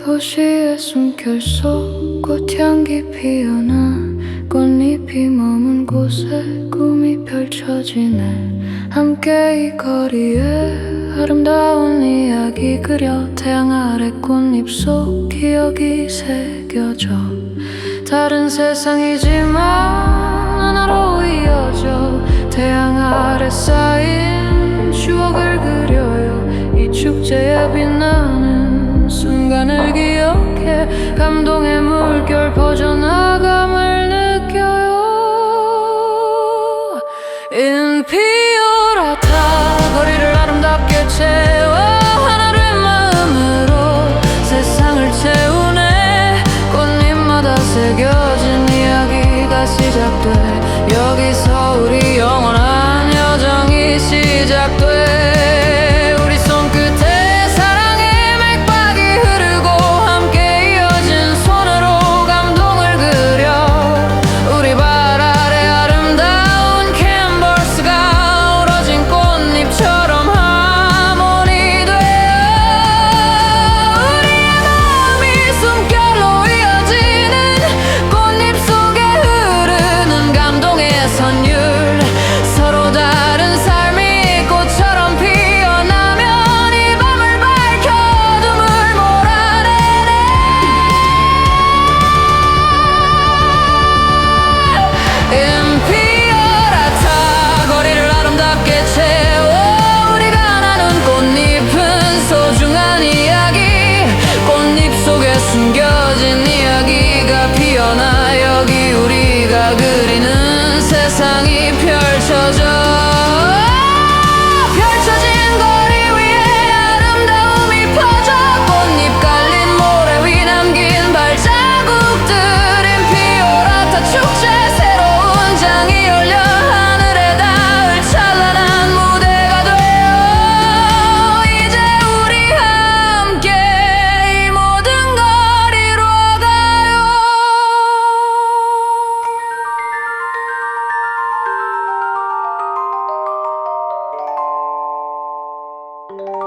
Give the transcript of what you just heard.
도시의 숨결 속 꽃향기 피어나 꽃잎이 머문 곳에 꿈이 펼쳐지네. 함께 이 거리에 아름다운 이야기 그려 태양 아래 꽃잎 속 기억이 새겨져. 다른 세상이지만 하나로 이어져. 태양 아래 쌓인 추억을 그려요. 이 축제에 기억해 감동의 물결 퍼져나감을 느껴요. 인피어라 타 거리를 아름답게 채워 하나의 마음으로 세상을 채우네. 꽃잎마다 새겨진 이야기가 시작돼. you